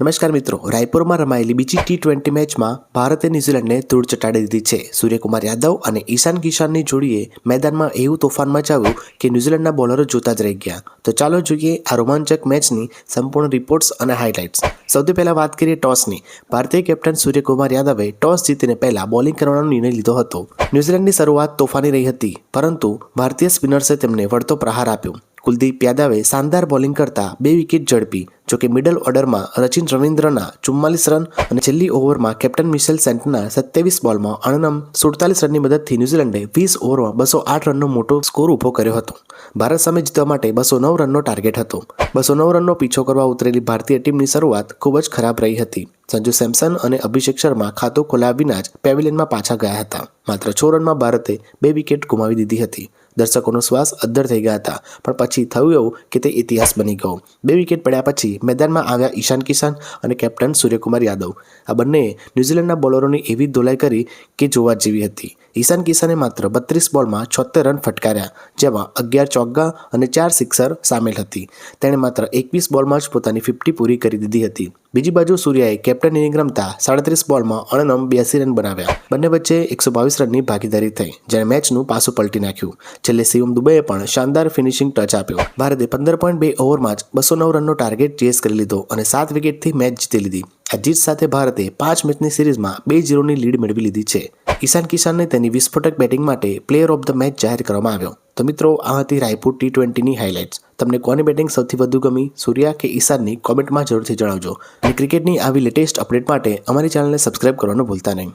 નમસ્કાર મિત્રો, રાયપુરમાં રમાયેલી બીજી ટી ટ્વેન્ટી મેચમાં ભારતે ન્યૂઝીલેન્ડને ધૂળ ચટાડી દીધી છે. સૂર્યકુમાર યાદવ અને ઈશાન કિશાનની જોડીએ મેદાનમાં એવું તોફાન મચાવ્યું કે ન્યૂઝીલેન્ડના બોલરો જોતા જ રહી ગયા. તો ચાલો જોઈએ આ રોમાંચક મેચની સંપૂર્ણ રિપોર્ટ્સ અને હાઇલાઇટ્સ. સૌથી પહેલાં વાત કરીએ ટોસની. ભારતીય કેપ્ટન સૂર્યકુમાર યાદવે ટોસ જીતીને પહેલાં બોલિંગ કરવાનો નિર્ણય લીધો હતો. ન્યૂઝીલેન્ડની શરૂઆત તોફાની રહી હતી, પરંતુ ભારતીય સ્પિનર્સે તેમને વળતો પ્રહાર આપ્યો. કુલદીપ યાદવે શાનદાર બોલિંગ કરતા બે વિકેટ ઝડપી જોકે મિડલ ઓર્ડરમાં રચિન રવિન્દ્રના ચુમ્માલીસ રન અને છેલ્લી ઓવરમાં કેપ્ટન મિશેલ સેન્ટના સત્યાવીસ બોલમાં અણનમ સુડતાલીસ રનની મદદથી ન્યૂઝીલેન્ડે વીસ ઓવરમાં બસો આઠ રનનો મોટો સ્કોર ઊભો કર્યો હતો. ભારત સામે જીતવા માટે બસો નવ રનનો ટાર્ગેટ હતો. બસો નવ રનનો પીછો કરવા ઉતરેલી ભારતીય ટીમની શરૂઆત ખૂબ જ ખરાબ રહી હતી. સંજુ સેમસન અને અભિષેક શર્મા ખાતું ખોલ્યા વિના જ પેવિલિયનમાં પાછા ગયા હતા. માત્ર છ રનમાં ભારતે બે વિકેટ ગુમાવી દીધી હતી. દર્શકોનો શ્વાસ અદ્ધર થઈ ગયા હતા. પણ પછી થયું એવું કે તે ઇતિહાસ બની ગયો. બે વિકેટ પડ્યા પછી મેદાનમાં આવ્યા ઈશાન કિશાન અને કેપ્ટન સૂર્યકુમાર યાદવ. આ બંનેએ ન્યૂઝીલેન્ડના બોલરોની એવી ધોલાઈ કરી કે જોવા જેવી હતી. ઈશાન કિશાને માત્ર બત્રીસ બોલમાં છોતેર રન ફટકાર્યા, જેમાં અગિયાર ચોગ્ગા અને ચાર સિક્સર સામેલ હતી. તેણે માત્ર એકવીસ બોલમાં જ પોતાની ફિફ્ટી પૂરી કરી દીધી હતી. બીજી બાજુ સૂર્યાએ કેપ્ટન ઇનિંગ સાડત્રીસ બોલમાં અણનમ બ્યાસી રન બનાવ્યા. બંને વચ્ચે એકસો બાવીસ રનની ભાગીદારી થઈ જ્યારે મેચનું પાસું પલટી નાખ્યું. છેલ્લે શિવમ દુબેએ પણ શાનદાર ફિનિશિંગ ટચ આપ્યો. ભારતે પંદર પોઈન્ટ બે ઓવરમાં જ બસો નવ રનનો ટાર્ગેટ ચેસ કરી લીધો અને સાત વિકેટથી મેચ જીતી લીધી. આ જીત સાથે ભારતે પાંચ મેચની સિરીઝમાં બે જીરોની લીડ મેળવી લીધી છે. ઈશાન કિશાનને તેની વિસ્ફોટક બેટિંગ માટે પ્લેયર ઓફ ધ મેચ જાહેર કરવામાં આવ્યો. તો મિત્રો, આ હતી રાયપુર ટી ટ્વેન્ટીની હાઇલાઇટ્સ તમને કોની બેટિંગ સૌથી વધુ ગમી, સૂર્યા કે ઈશાનની કોમેન્ટમાં જરૂરથી જણાવજો. અને ક્રિકેટની આવી લેટેસ્ટ અપડેટ માટે અમારી ચેનલને સબસ્ક્રાઇબ કરવાનું ભૂલતા નહીં.